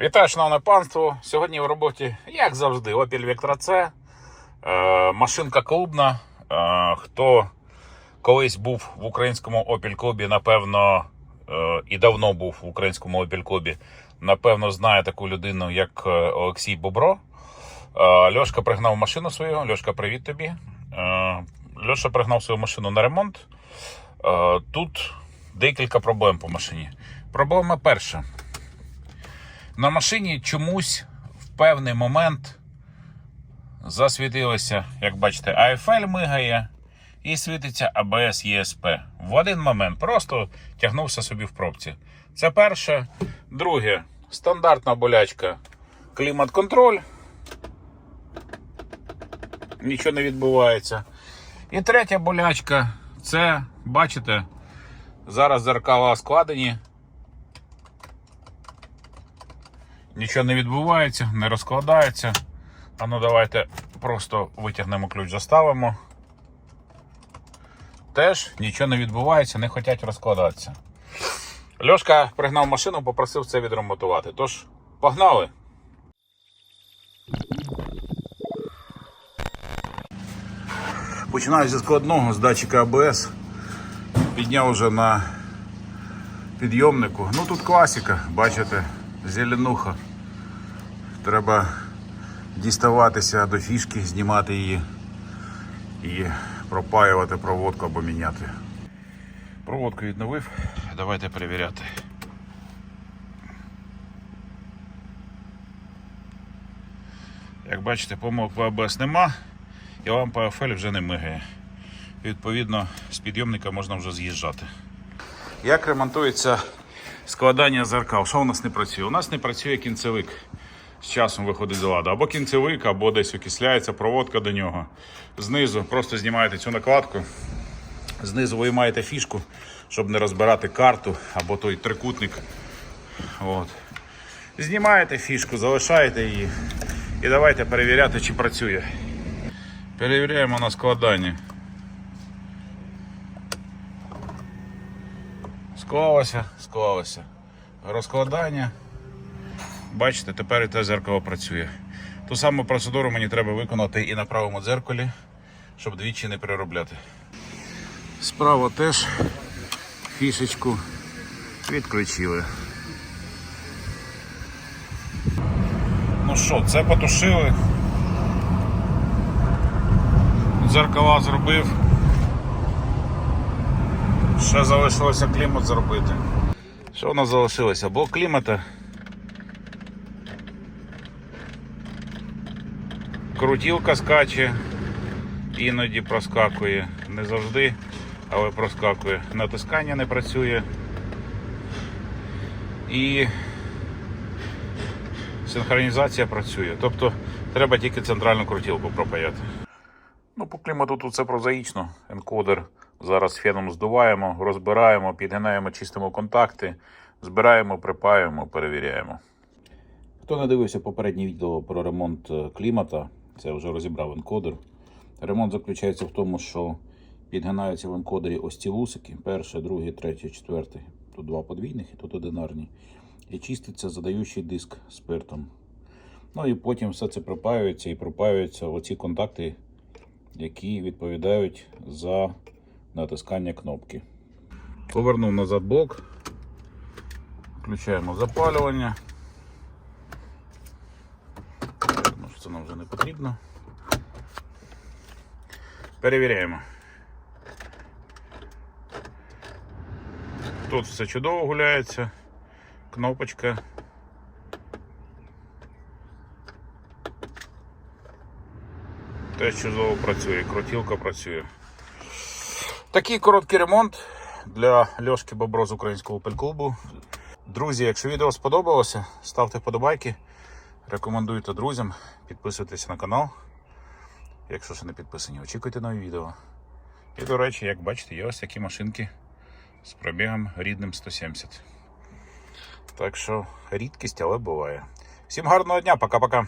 Вітаю, шановне панство. Сьогодні в роботі, як завжди, Opel Vectra C. Е, машинка клубна. Е, хто колись був в українському Opel клубі, напевно, е, і давно був в українському Opel клубі, напевно, знає таку людину, як Олексій Бобро. Е, Льошка пригнав машину свою. Льошка, привіт тобі. Е, Льоша пригнав свою машину на ремонт. Тут декілька проблем по машині. Проблема перша. На машині чомусь в певний момент засвітилося, як бачите, AFL мигає і світиться ABS ESP. В один момент просто тягнувся собі в пробці. Це перше. Друге, стандартна болячка. Клімат-контроль. Нічого не відбувається. І третя болячка це, бачите, зараз зеркала складені. Нічого не відбувається, не розкладається. А ну давайте просто витягнемо ключ, заставимо. Теж нічого не відбувається, не хочуть розкладатися. Льошка пригнав машину, попросив це відремонтувати. Тож, погнали! Починаю зі складного з датчика АБС. Підняв вже на підйомнику. Ну тут класика, бачите, зеленуха. Треба діставатися до фішки, знімати її і пропаювати проводку або міняти. Проводку відновив. Давайте перевіряти. Як бачите, помилок по АБС нема, і лампа AFL вже не мигає. Відповідно, з підйомника можна вже з'їжджати. Як ремонтується складання зеркал? Що у нас не працює? У нас не працює кінцевик. З часом виходить з ладу. Або кінцевик, або десь окисляється проводка до нього. Знизу просто знімаєте цю накладку. Знизу виймаєте фішку, щоб не розбирати карту або той трикутник. От. Знімаєте фішку, залишаєте її. І давайте перевіряти, чи працює. Перевіряємо на складання. Склалося, склалося. Розкладання. Бачите, тепер і те зеркало працює. Ту саму процедуру мені треба виконати і на правому дзеркалі, щоб двічі не переробляти. Справа теж фішечку відключили. Ну що, це потушили. Дзеркала зробив. Ще залишилося клімат зробити. Що у нас залишилося? Блок клімата. Крутілка скаче, іноді проскакує. Не завжди, але проскакує. Натискання не працює. І синхронізація працює. Тобто треба тільки центральну крутілку пропаяти. Ну, по клімату тут це прозаїчно. Енкодер зараз феном здуваємо, розбираємо, підгинаємо, чистимо контакти, збираємо, припаюємо, перевіряємо. Хто не дивився попереднє відео про ремонт е, клімата, це вже розібрав енкодер. Ремонт заключається в тому, що підгинаються в енкодері ось ці вусики: перший, другий, третій, четвертий. Тут два подвійних і тут одинарні. І чиститься задаючий диск спиртом. Ну і потім все це припаюється і пропаюються оці контакти, які відповідають за натискання кнопки. Повернув назад блок. Включаємо запалювання. Тому що це нам вже не потрібно. Перевіряємо. Тут все чудово гуляється. Кнопочка. Теж чудово працює, крутілка працює. Такий короткий ремонт для Льошки Бобро з українського Opel клубу. Друзі, якщо відео сподобалося, ставте вподобайки, рекомендуйте друзям, підписуйтесь на канал. Якщо ще не підписані, очікуйте нові відео. І, до речі, як бачите, є ось такі машинки з пробігом рідним 170. Так що рідкість, але буває. Всім гарного дня, пока-пока.